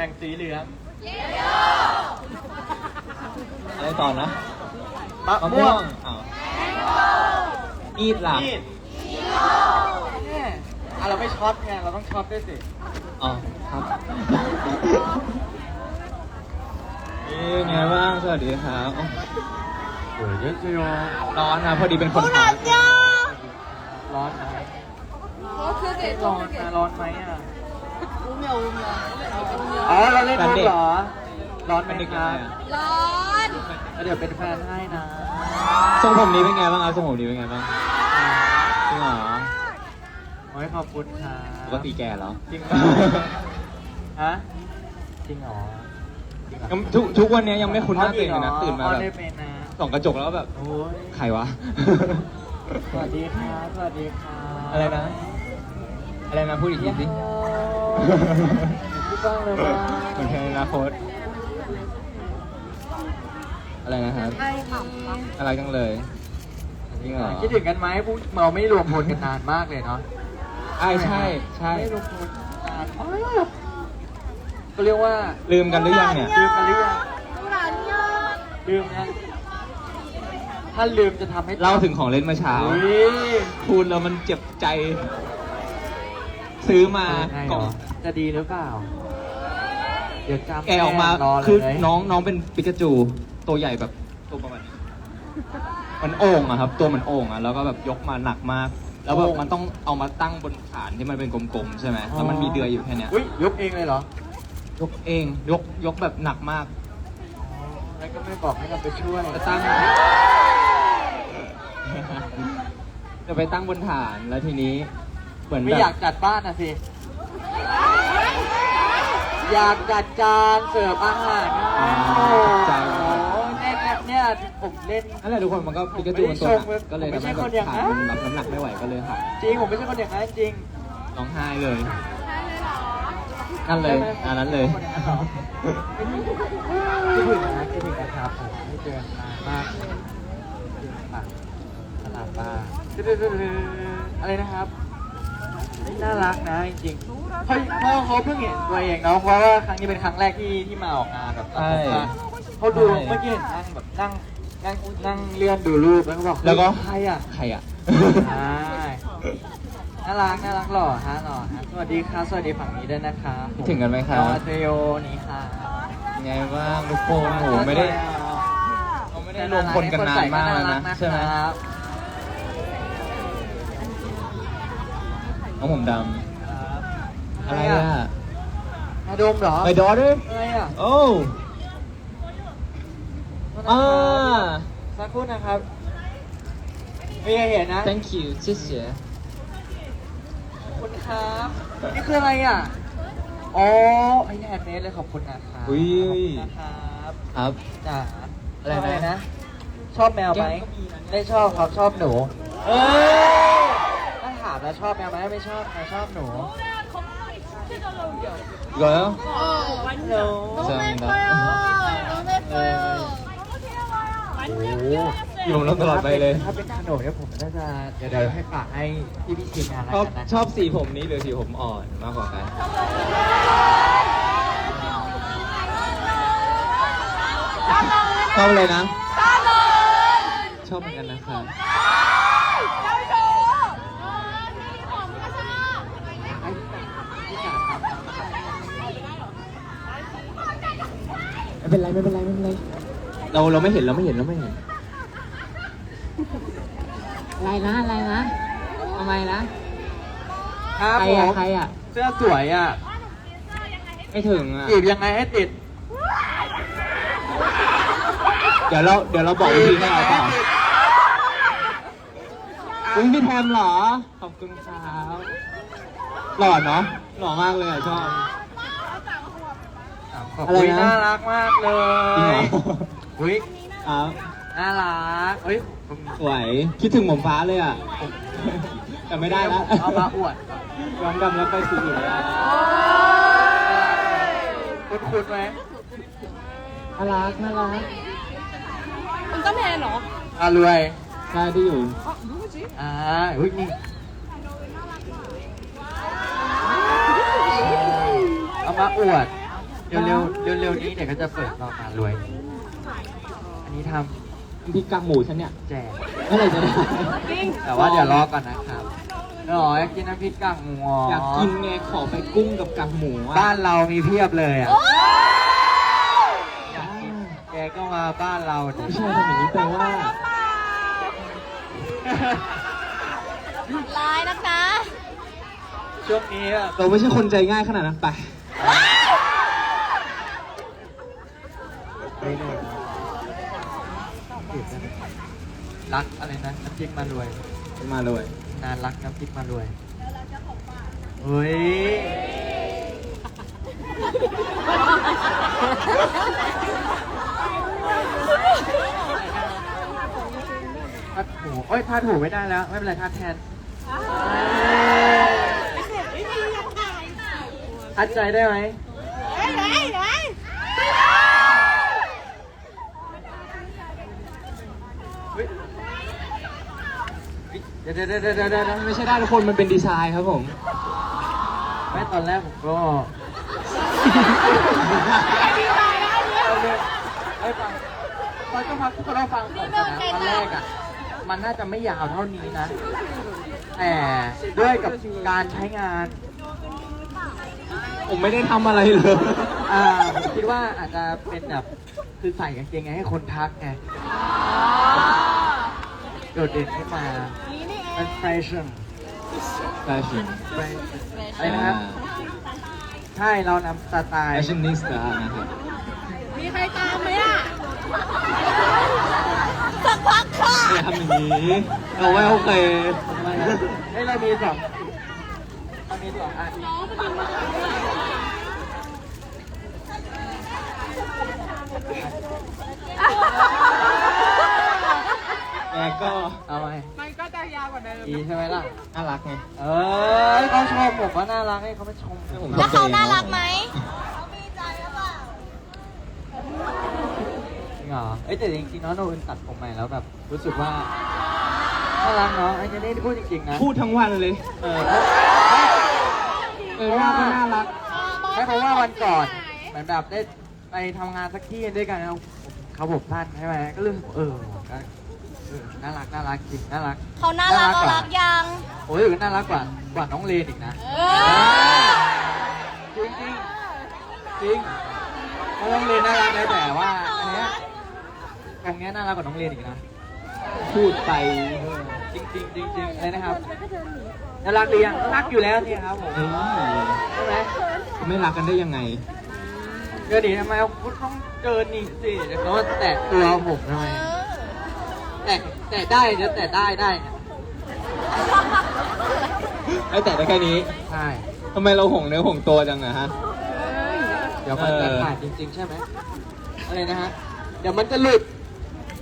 แต่งสีเหลืองอะไรต่อนะมะม่วงอ้าวมีดล่ะอีดแม่อะเราไม่ช็อตไงเราต้องช็อตด้วยสิอ๋อครับ นี่ไงบ้างสวัสดีครับอ๋เดี๋ยเยอะจะยอร้อนนะพอดีเป็นคนร้อนร้อนนะ ร้อนไหมร้อนไหมอะ ลงเรออ๋อเราเล่นกเหรอ ร้อนไหมครับร้อนเดี๋ยวเป็นแฟนให้นะ ทรงผมนี้เป็นไงบ้างครับทรงผมนี้เป็นไงบ้างจริงเหรอโอ้ยขอบคุณครับปกติแก่เหรอจริงฮะจริงเหรอทุกทุกวันนี้ยังไม่คุ้นหน้าตื่นนะตื่นมาแบบส่องกระจกแล้วแบบใครวะ สวัสดีครับ สวัสดีครับ อะไรนะ อะไรนะพูดอีกทีสิ พี่อนคืคต อะไรนะครับะอะไรจังเลยจริงเหรอคิดถึงกันไหมพูเราไม่รวมพลกันนานมากเลยเนาะใช่ใช่ไม่รวมพลกันาก็เรียกว่าลืมกันหรือยังเนี่ยลืมกันหรือยังลานยอดลืมนะถ้าลืมจะทำให้เราถึงของเล่นมาเช้า อุ๊ย พูดแล้มันเจ็บใจ ซื้อมาไงกเหรล่อง อจะดีหรือเปล่า เดี๋ยวจำแกะออกมารอเลยคือน้องน้องเป็นปิกาจูตัวใหญ่แบบตัวประมาณนี้มันโอ่งอะครับ ตัวมันโอ่งอะแล้วก็แบบยกมาหนักมาก แล้วแบบมันต้องเอามาตั้งบนฐานที่มันเป็นกลมๆใช่ไหมแล้วมันมีเดือยอยู่แค่เนี้ยอุ้ยยกเองเลยเหรอยกเองยกยกแบบหนักมากแล้วก็ไม่บอกให้เราไปช่วยจะตั้งจะไปตั้งบนฐานแล้วทีนี้ เหมือนไม่แบบอยากจัดบ้านนะสิ อยากจัดจานเสิร์ฟอาหารอ่าโอ้โหใจเนี่ยเนี่ยเนี่ยผมเล่น นั่นแหละทุกคนมันก็ปิกาจูมันตัวหนักก็เลยทำให้แบบฐานมันรับน้ำหนักไม่ไหวก็เลยหักจริง ผมไม่ใช่คนอย่างนั้นจริงร้องไห้เลยนั่นเลยอันนั้นเลยคิดถึงนะคิดถึงนะครับผมไม่เจอกันนานมากเลยคิดถึงปากตลาดบ้านอะไรนะครับ น่ารักนะจริงๆเขาเขาเขาเพิ่งเห็นตัวเองเนาะเพราะว่าครั้งนี้เป็นครั้งแรกที่ที่มาออกงานแบบตัดผมใช่มาเขาดูใช่เมื่อกี้เห็นนั่งแบบนั่งนั่งนั่งเลื่อนดูรูปแล้วก็บอกแล้วก็ใครอะใครอะ ใช่น่ารักน่ารักหล่อฮะหล่อฮะสวัสดีครับสวัสดีฝั่งนี้ด้วยนะครับคิดถึงกันไหมครับ น้องอัตโยนี่ค่ะไงบ้างทุกคนโหไม่ได้ เราไม่ได้รวมคนกันนานมากแล้วนะใช่ไหมครับ น้องผมดำอะไรอะมาดมเหรอ My daughter อะไรอะ oh อ่าสักครู่นะครับไม่เคยเห็นนะ thank you 谢谢ขอบคุณครับนี่คืออะไรอะอ๋อไอ้แอดเมสเลยขอบคุณนะครับอุ้ยขอบคุณนะครับครับจ๋าอะไรนะนะ ชอบแมวไหมแก้มก็มีนะไม่ชอบครับชอบหนูเอ้ยถ้าถามแล้วชอบแมวไหมไม่ชอบใครชอบหนู 이거요? 어 ฮัลโหล 감사합니다. 너무 예뻐요 โอ้โห อยู่ลงตลอดไปเลย ถ้าเป็นขนมเนี่ยผมน่าจะเดี๋ยวเดี๋ยวให้ฝากให้พี่พี่ทีมงานแล้ว ชอบ กันนะ ชอบสีผมนี้หรือสีผมอ่อนมากกว่ากัน ชอบเลยนะ ชอบเหมือนกันนะครับ ไม่เป็นไรไม่เป็นไรไม่เป็นไรเราเราไม่เห็นเราไม่เห็นเราไม่เห็นอะไรนะอะไรนะทำไมนะ ครับใครผอะมใครอะเสื้อสวยอะไม่ถึงอะจีบยังไงให้ติดเดี๋ยวเราเดี๋ยวเราบอกวิธีให้เอาเปล่าอุ้ยพี่แทมเหรอ ขอบคุณครับหล่อเนาะหล่อมากเลยอะชอบข อะไรน่ารักมากเลยอุ้ยครับน่ารักเอ้ยสวยคิดถึงหมอมฟ้าเลยอะแต่ไม่ได้ละเอาปลาอวดย้อมดำแล้วไปสู่อื่นแล้วคุณคุณไหมน่ารักน่ารักคุณตร้าแมนเหรออะรวยใช่ที่อยู่อ๋อดูสิอ่าอุ้ยนี่เอามาอวด เร็วเร็วเร็วเร็วๆนี้เดี๋ยวก็จะเปิดรอการรวย อันนี้ทน้ำพริกกากหมูฉันเนี่ยำแจก เมื่อไหร่จะได้แต่ว่าเดี๋ยวรอก่อนนะครับหรออยากกินน้ำพริกกากหมูเหรอยากกินไงขอไปกุ้งกับกากหมูอะบ้านเรามีเพียบเลยอะอยากกินแกก็มาบ้านเราดิไม่ใช่ทำอย่างนี้แปลว่าลายนักนะ ช่วงนี้อะเราไม่ใช่คนใจง่ายขนาดนั้นไป ไปเลยรักอะไรนะน้ำพริกมารวย มาเลยนานรักน้ำพริกมารวยเฮ้ยทัดหูเอ้ยทัดหูไม่ได้แล้ว ไม่เป็นไรทัดแทนทัดใจได้ไหมไหนไหนเฮ้ยเฮ้ยเดี๋ยวเดี๋ยวเดี๋ยวเดี๋ยวเดี๋ยวเดี๋ยวไม่ใช่ได้ทุกคนมันเป็นดีไซน์ครับผมไม่ตอนแรกผมก็เฮ้ยฟังตอนก็พักทุกคนเราฟังก่อนนะตอนแรกอะมันน่าจะไม่ยาวเท่านี้นะ แต่ด้วยกับการใช้งาน ผมไม่ได้ทำอะไรเลยอ่าผมคิดว่าอาจจะเป็นแบบคือใส่กางเกงไงให้คนทักไงโดดเด่นขึ้นมา เป็นแฟชั่นแฟชั่นอะไรนะครับ ใช่เรานำสไตแฟล์ ชั่นนิสต้านะครับมีใครตามไหมอะสักพักค่ะ อย่าทำอย่างนี้เราไม่โอเค เฮ้ยเรามีสองเรามีสองอันแต่ก็ เอาไหมมันก็ จะยาวกว่าเดิมดีใช่ไหมล่ะ น่ารักไง เออเขาชมผมว่าน่ารักให้เขาไม่ชมผมแล้วเขาน่ารักไหมจริงเหรอเอ้ยแต่จริงๆน้องโนอื่นตัดผมใหม่แล้วแบบรู้สึกว่าน่ารักเนาะไอ้เจนี่พูดจริงๆนะ พูดทั้งวันเลย เออเออว่าก็น่ารักไม่เพราะว่าวันก่อนเหมือนแบบได้ไปทำงานสักที่ด้วยกันแล้วเขาผมสั้นใช่ไหมก็รู้สึกเออก็เออ น่ารักน่ารักจริงน่ารักเขาน่ารักเขารักยัง โอ้ยน่ารักกว่ากว่าน้องเลนอีกนะเออจริงจริงจริงเพราะน้องเลนน่ารักนะแต่ว่าอันเนี้ยตรงเนี้ยน่ารักกว่าน้องเลนอีกนะพูดไปจริงจริงจริงจริงอะไรนะครับน่ารักดียังรักอยู่แล้วเนี่ยครับผมเฮ้ยใช่ไหมไม่รักกันได้ยังไงเกินดีทำไมคุณต้องเกินนี่สิเดี๋ยวเขาแตะตัวผมทำไม แตะแตะได้เดี๋ยวแตะได้ได้เนี่ยไอ้แต่ได้แค่นี้ใช่ทำไมเราห่วงเนื้อห่วงตัวจังอะฮะ เดี๋ยวมันจะเออขาดจริง ๆ ใช่ไหมอะไรนะฮะ เดี๋ยวมันจะหลุด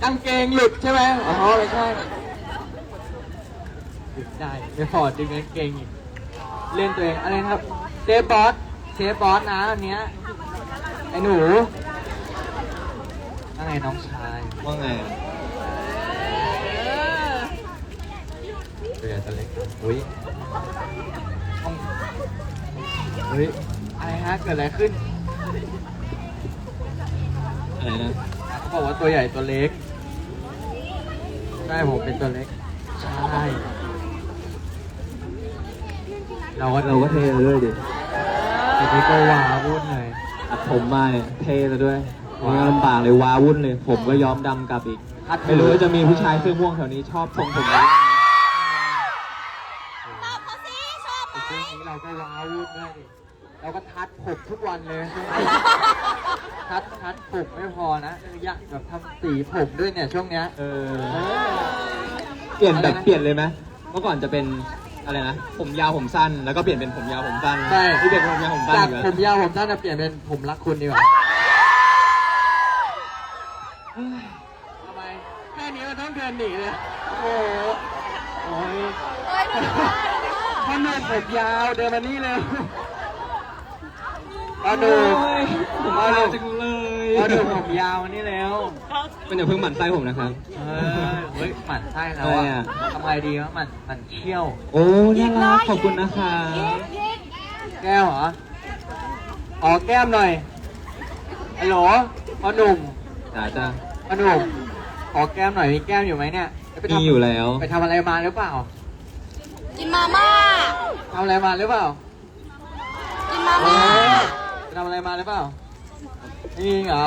กางเกงหลุดใช่ไหมอ๋อไม่ใช่หลุดได้ไม่พอดึงกางเกงอีกเล่นตัวเองอะไรนะครับเซฟบอสเซฟบอสนะอันเนี้ยไอ้หนูอะไรน้องชายว่าไง ตัวใหญ่ตัวเล็กอุ้ยห้องเฮ้ยอะไรฮะเกิดอะไรขึ้นอะไรนะเขาบอกว่าตัวใหญ่ตัวเล็กใช่ผมเป็นตัวเล็กใช่เราก็เราก็เทเลยดิทีนี้ก็ว้าวุ่นเลยตัดผมมาเนี่ยเทแล้วด้วยไม่งั้นลำบากเลยว้าวุ่นเลย ผมก็ย้อมดำกลับอีกคัดไม่รู้ว่าจะมีผู้ชายเสื้อม่วงแถวนี้ชอบทรงผมนี้ ก็ว้าวุ่นด้วยดิเราก็ทัดผมทุกวันเลยช่วงนี้ทัดทัดผมไม่พอนะอยากแบบทำสีผมด้วยเนี่ยช่วงเนี้ยเออเออเปลี่ยนแบบอะไรนะเปลี่ยนเลยไหมเมื่อก่อนจะเป็นอะไรนะ ผมยาวผมสั้น แล้วก็เปลี่ยนเป็นผมยาวผมสั้นใช่ ที่เป็นผมยาวผมสั้นจากอีกผแล้วมยาวผมสั้นจะเปลี่ยนเป็นผมรักคุณดีกว่าทำไมแค่นี้มันต้องเดินหนีเลยโอ้โหโอ้ย เฮ้ยดูดิค่ะ พ่อหนุ่มผมยาวเดินมานี่เร็วพ่อหโอ้นุ่มยผมยาวจังเลยพ่อหนุ่มผมยาวมานี่เร็วเป็นอย่าเพิ่งหมั่นไส้ผมนะครับ เออเฮ้ยหมั่นไส้แล้วทำไมอะอะทำไมดีวะหมั่นหมั่นเชี่ยว โอ้น่ารักขอบคุณนะคะแก้วเหรออ๋อแก้มหน่อยฮัลโหลพ่อหนุ่มจ้าจ้าพ่อหนุ่มขอแก้มหน่อยมีแก้มอยู่ไหมเนี่ยไปทำมีอยู่แล้ว ไปทำอะไรมาหรือเปล่า กินมาม่า ทำอะไรมาหรือเปล่ากินมาเอม่าอไปทำอะไรมาหรือเปล่าไม่มีเหรอ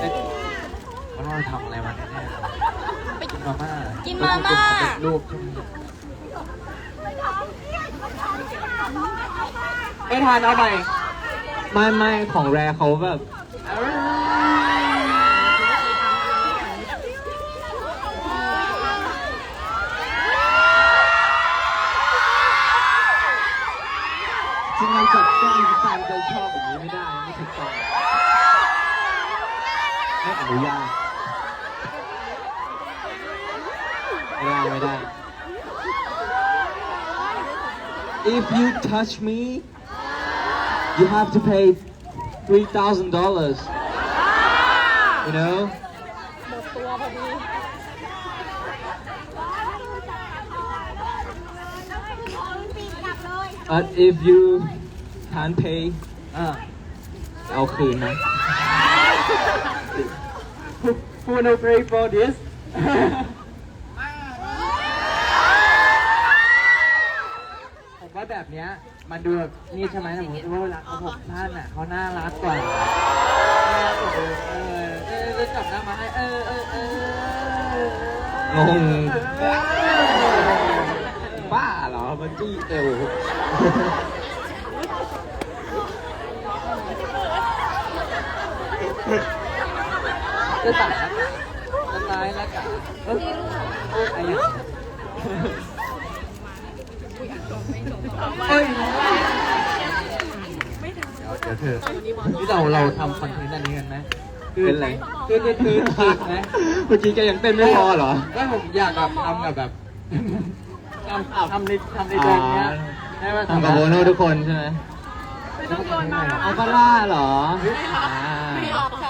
เอ๊ะเขาต้องทำอะไรมาแน่ๆไปกินมาม่ากินมาม่าเป็นรูปใช่ไหมไม่ทานเอาใหม่ไม่ไม่ของแรเขาแบบ มแฟนใจชอบแบบนี้ไม่ได้ไม่ถูกต้องไม่อนุญาตไม่ได้ไม่ได้ If you touch me you have to pay three thousand dollars you know ตัวพอดี but if you can't pay อ่าเอาคืนนะ Who no pay for this ผมว่าแบบเนี้ยมันดูแบบนี่ใช่ไหมสมมติว่าเวลาเขาผมท่านอะเขาน่ารักกว่าเออเออเออจะจับหน้ามาให้เออเออเอองงเออบ้าเหรอมันจี้เอว จะตัดจะตายแล้วกันเออเออไอ้ยังเฮ้ยเดี๋ยวเดี๋ยวเธอที่เราเราทำคอนเทนต์อันนี้กันไหมคือเป็นไรคือคือคือคือไหมเมื่อกี้แกยังเต้นไม่พอเหรอก็ผมอยากแบบทำกับแบบทำทำในทำในตัวเนี้ยได้ไหมทำกับโบโน่ทุกคนใช่ไหมไม่ต้องโยนมาเอาปลาล่าเหรอไม่ออกค่ะ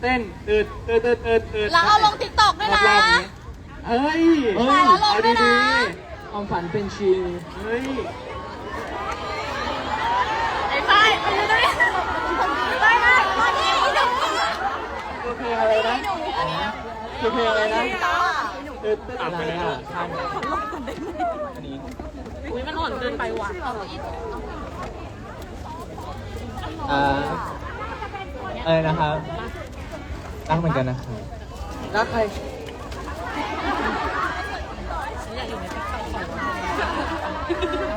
เต้นเติดเติดเติดเติดเติดแล้วเอาลงติ๊กต็อกด้วยนะ รอบๆนี้เฮ้ยถ่ายแล้วลงเอาด้วยดีนะ ความฝันเป็นจริงๆเฮ้ย ไอ้ฝ้ายไปดูดิไปไปมาที่หนูคือเพลงอะไรนะคือเพลงอะไรนะเติดเติดอะไรอะท่านอุ้ยมันอ่อนเกินไปว่ะอ่าอะไรนะครับ รักเหมือนกันนะครับ รักใคร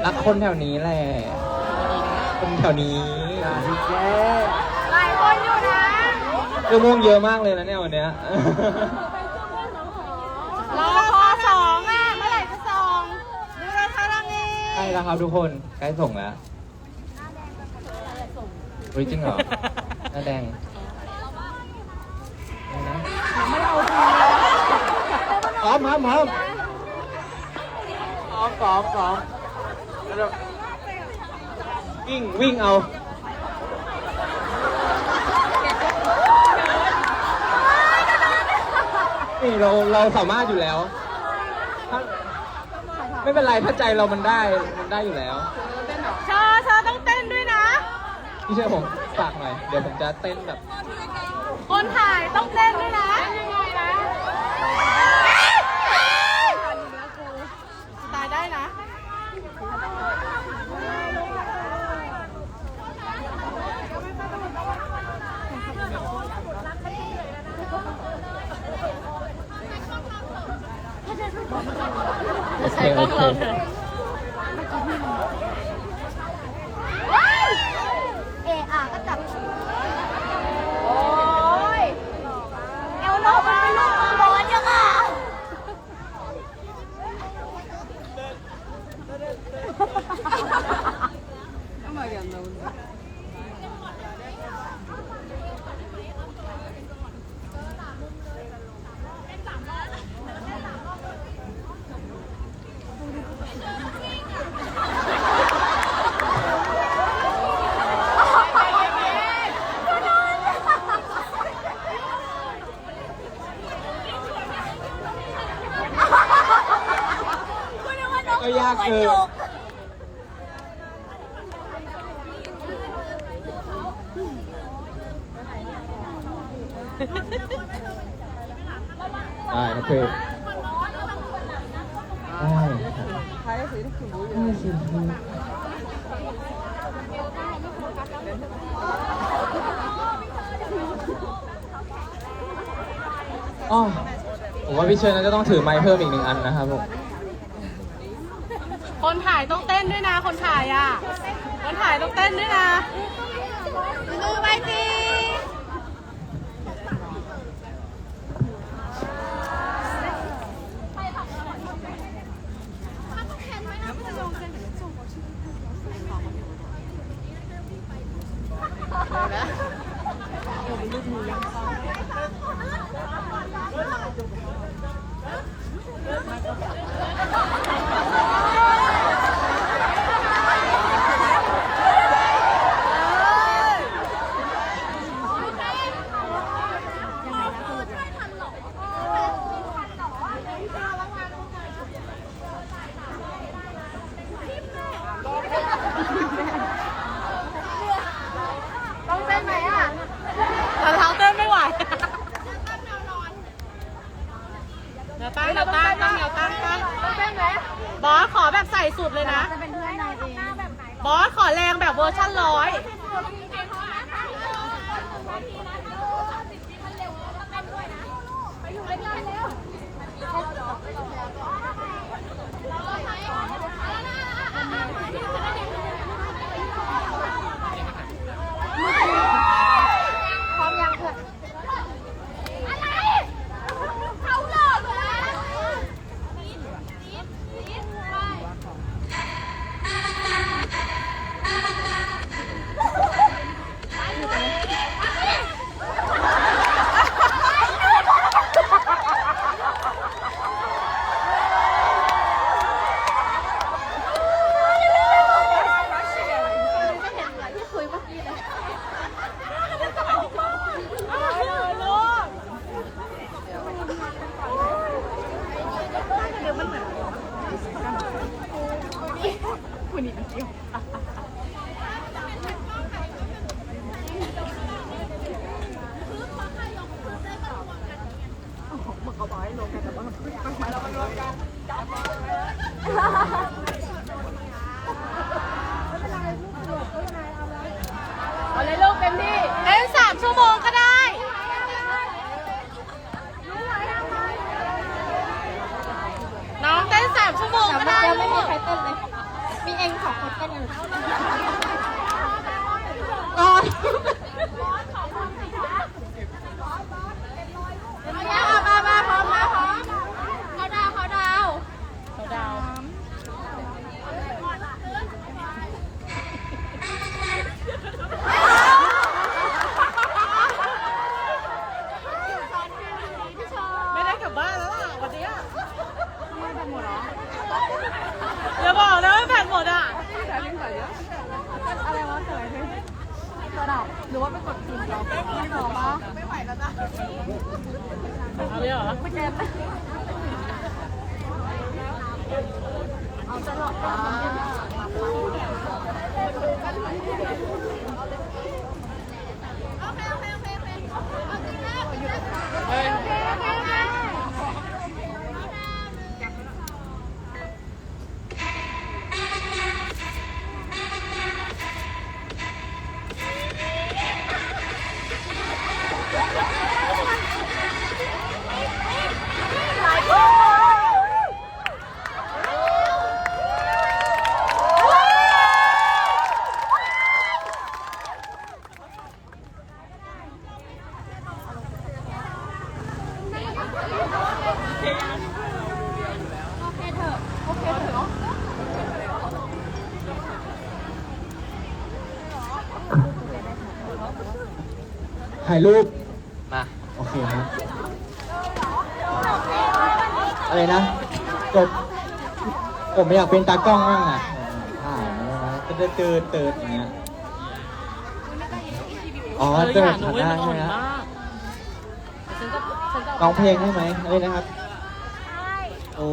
รักคนแถวนี้แหละ คนแถวนี้อย่าดิแกหลายคนอยู่นะเรื่องม่วงเยอะมากเลยนะเนี่ยวันเนี้ย รอคอสองอะ เมื่อไหร่จะส่งดูราคาลังเองใช่แล้วครับทุกคน ใกล้ส่งแล้วเฮ้ยจริงเหรอหน้าแดงอะไร นะพร้อมครับพร้อมซ้อมซ้อมซ้อมแล้ววิ่งวิ่งเอานี่เราเราสามารถอยู่แล้วถ้าไม่เป็นไรถ้าใจเรามันได้มันได้อยู่แล้วเธอเธอต้องเต้นด้วยนะพี่เชื่อผมฝากหน่อย เดี๋ยวผมจะเต้นแบบ คนถ่ายต้องเต้นด้วยนะยังไงนะตายได้นะโอเคโอเคเอะอะก็จับโอ้ยเอลโลมันเป็นลูกมือบอลยังอะ คือได้ครับพี่ได้ครับอ๋อผมว่าพี่เชนน่าจะต้องถือไม้เพิ่มอีกหนึ่งอันนะครับผม คนถ่ายต้องเต้นด้วยนะ คนถ่ายอะ คนถ่ายต้องเต้นด้วยนะดูไปสิ ต้องเต้นไหมอะ แต่เท้าเต้นไม่ไหวเดี๋ยวตั้งเดี๋ยวตั้งตั้งเดี๋ยวตั้งตั้ง ต้องเต้นไหม บอสขอแบบใส่สุดเลยนะ จะเป็นเพื่อนนายเอง บอสขอแรงแบบเวอร์ชั่นร้อย รูป มา โอเคครับอะไรนะกบผมไม่อยากเป็นตากล้องบ้างอะถ่ายก็จะเตือนเตือนอย่างเงี้ยอ๋อเออเตืออนย่าหนูหันเว้หยน้ามันอ่ใช่อนไหมฮะมากฉันก็ฉันก็ร้องเพลงได้ไหมอะไรนะครับ โอ้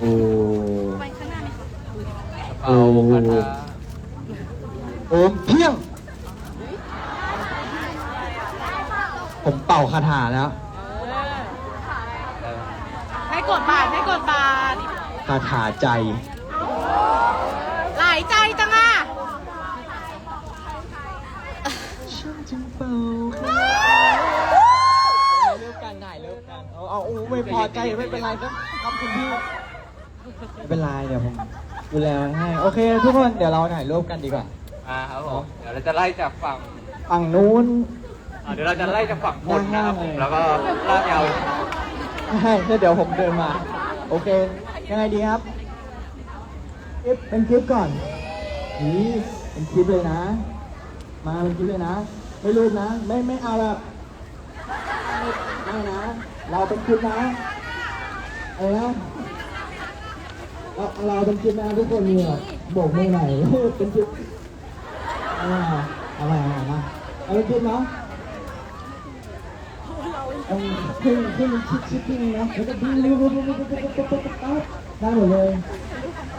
โอ้ไปข้างหน้าไหมคะเอาคาถาโอมเพียง ผมเป่าคาถาแล้วให้กดบาทให้กดบาทคาถาใจ หลายใจจังอะฉันจึงเป่าเลิกกันถ่ายเลิกกัน เอาเอาโอ้ไม่พอใจไม่เป็นไรครับครับคุณพี่ ไม่เป็นไรเดี๋ยวผมดูแลให้โอเค ทุกคนเดี๋ยวเราถ่ายรูปกันดีกว่าอ่าครับผมเดี๋ยวเราจะไล่จากฝั่งฝั่งนู้นอ่าเดี๋ยวเราจะไล่จากฝั่งบนนะครับผมแล้วก็ลากยาวใช่แล้วเดี๋ยวผมเดินมา โอเค ยังไงดีครับคลิปเป็นคลิปก่อนนี่เป็นคลิปเลยนะ มาเป็นคลิปเลยนะ ไม่รูปนะ ไม่ไม่เอาแบบไม่นะ เราเป็นคลิปนะเอาละ เอาเราเป็นคลิปนะทุกคนเนี่ยบอกไม่ไหนเป็นคลิปอ่าเอะไปเอาไปเอาเป็นคิปเนาะเอาขึ้นขึ้นชิดชิดขึ้นนะแล้วก็ดึงปุ๊บปุ๊บปุ๊บปุ๊บปุ๊บปุ๊บปุ๊บได้หมดเลย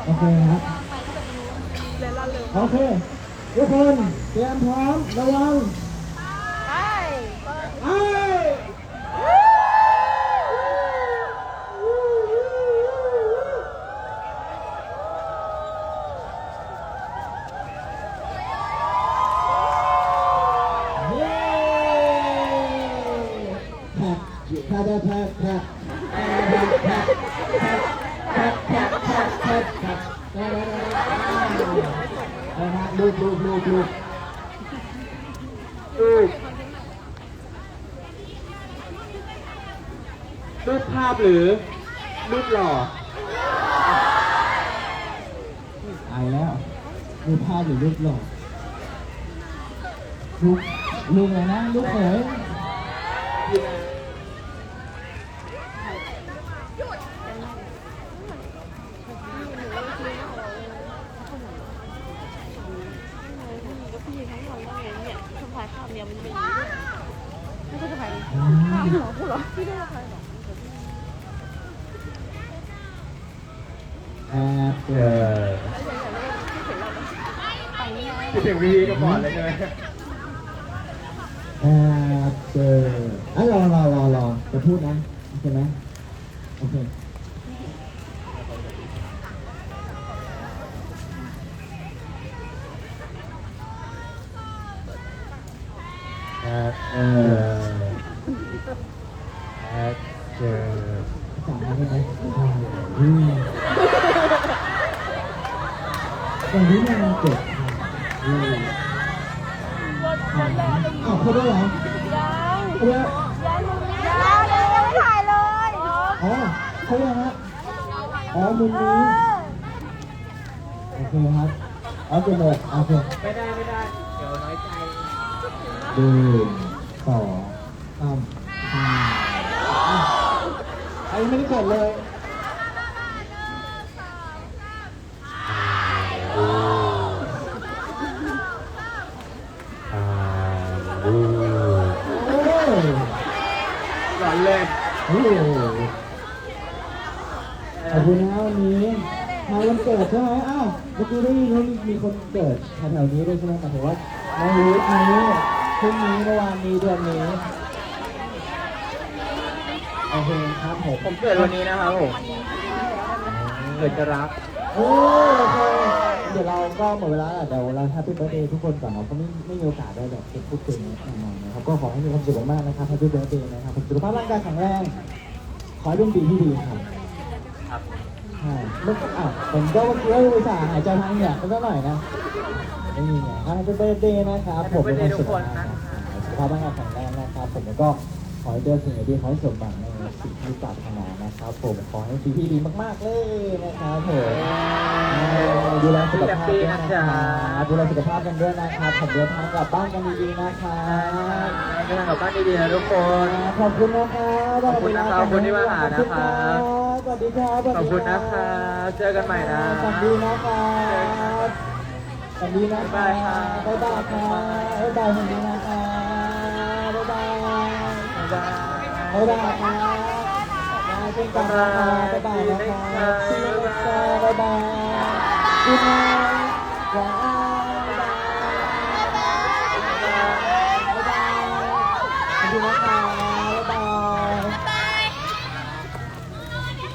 โอเคครับโอเคทุกคนเตรียมพร้อมระวัง รูปภาพหรือรูปหล่อตายแล้วรูปภาพหรือรูปหล่อรูปรูปอะไรนะรูปเขย พี่ทั้งวันแล้วเนี่ยสะพายข้ามเนี่ยมันเป็นไม่ใช่สะพาย อืม หรอพูดหรอพี่ได้สะพายหรอ แอบเจอ คิดถึงวีวีก็บอกเลยใช่ไหมแอบเจออะรอรอรอรอจะพูดนะโอเคไหมโอเคแอดเออแอเจอสามได้ไหมอืมอย่างนี้มันเจ็บอืมอ้าวพูดได้เหรอพูดแล้ว ยังเลยยังไม่ถ่ายเลย อ๋อเขาเรียกฮะ อ๋อมุมนี้โอเคครับเอาไปเลยโอเคไม่ได้ไม่ได้ เดี๋ยวน้อยใจหนึ่งสองสามห้าอะไอ้ไม่ได้กดเลยอ่าดูโอ้ยหลอนเลยโอ้โหขอบคุณนะวันนี้มาวัน เกิดใช่ไหมอ้าวเมื่อกี้ได้ยินว่ามีคนเกิดแถวๆนี้ด้วยใช่ไหมแต่ผมว่าน้องรู้นี้พรุ่งนี้เมื่อวานนี้เดือนนี้โอเคครับผมผมเกิดวันนี้นะครับผมเกิดจะรักโอ้โอเคเดี๋ยวเราก็หมดเวลาแล้วเดี๋ยวเราแฮปปี้เบิร์ดเดย์ทุกคนก่อนเราก็ไม่ไม่มีโอกาสได้แบบพูดคุยแน่นอนนะครับก็ขอให้มีความสุขมากๆนะครับแฮปปี้เบิร์ดเดย์นะครับผมสุขภาพร่างกายแข็งแรงขอให้เป็นปีที่ดีครับ ใช่เมื่ออะผมก็เมื่อกี้อุตส่าห์หายใจทางเหงือกก็หน่อยนะไม่มีไงแฮปปี้เบิร์ดเดย์นะครับ ผมเป็นความสุขมากนะครับสุขภาพร่างกายแข็งแรงนะครับ ผมแล้วก็ขอให้เจอสิ่งดีๆขอให้สมหวังในสิ่งที่ปรารถนานะครับ ผมขอให้ปีที่ดีมากๆเลยนะครับผมดูแลสุขภาพด้วยนะครับดูแลสุขภาพกันด้วยนะครับผมเดินทางกลับบ้านกันดีๆนะครับเดินกลับบ้านดีๆนะทุกคนขอบคุณนะครับขอบคุณนะครับขอบคุณที่มาหานะครับส วัสดีครับขอบคุณนะครับเจอกันใหม่นะสวัสดีนะครับสวัสดีนะครับบ๊ายบายครับบ๊ายบายครับบ๊ายบายสวัสดีนะครับบ๊ายบายบ๊ายบายบ๊ายบายครับบ๊ายบายเช่นกันนะคะบ๊ายบายนะคะ See you next time บ๊ายบาย Good night